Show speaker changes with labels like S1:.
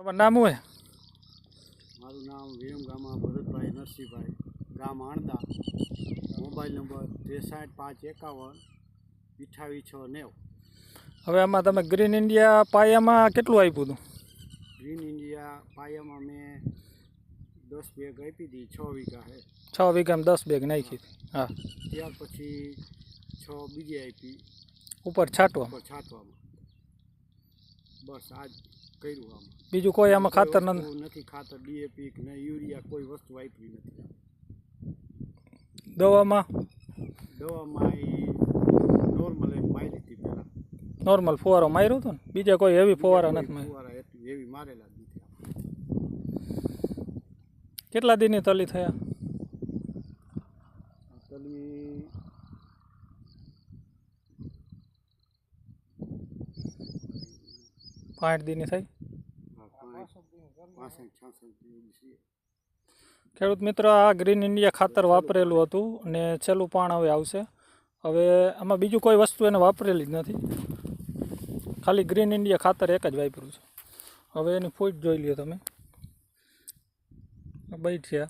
S1: તમારું નામ શું
S2: મારું નામ વિરમગામા ભરતભાઈ નરસિંહભાઈ ગામ આણદા. મોબાઈલ નંબર ત્રેસાઠ પાંચ એકાવન અઠાવીસ છ નેવ.
S1: હવે આમાં તમે ગ્રીન ઇન્ડિયા પાયામાં કેટલું આપ્યું હતું?
S2: ગ્રીન ઇન્ડિયા પાયામાં મેં દસ બેગ આપી હતી છ વીઘા હે.
S1: છ વીઘામાં દસ બેગ નાખી હા.
S2: ત્યાર પછી છ બીજી આપી.
S1: ઉપર છાંટવા
S2: ઉપર છાંટવામાં. બસ આજ કર્યું આમાં.
S1: બીજું કોઈ આમાં ખાતર નથી?
S2: ખાતર ડીએપી કે ને યુરિયા કોઈ વસ્તુ વાપરી નથી.
S1: દવામાં?
S2: દવામાં એ નોર્મલ એક મારી હતી પહેલાં.
S1: નોર્મલ ફુવારો માર્યો હતો ને? બીજા કોઈ હેવી ફુવારા નથી માર્યા?
S2: એવી મારેલા નથી
S1: કેટલા દિનની તલી થયા? પાંચ
S2: દીની થાય.
S1: ખેડૂત મિત્ર, આ ગ્રીન ઇન્ડિયા ખાતર વાપરેલું હતું અને છેલ્લું પાણ હવે આવશે. હવે આમાં બીજું કોઈ વસ્તુ એને વાપરેલી જ નથી. ખાલી ગ્રીન ઇન્ડિયા ખાતર એક જ વાપર્યું છે. હવે એની ફૂટ જોઈ લ્યો તમે. બેઠ્યા.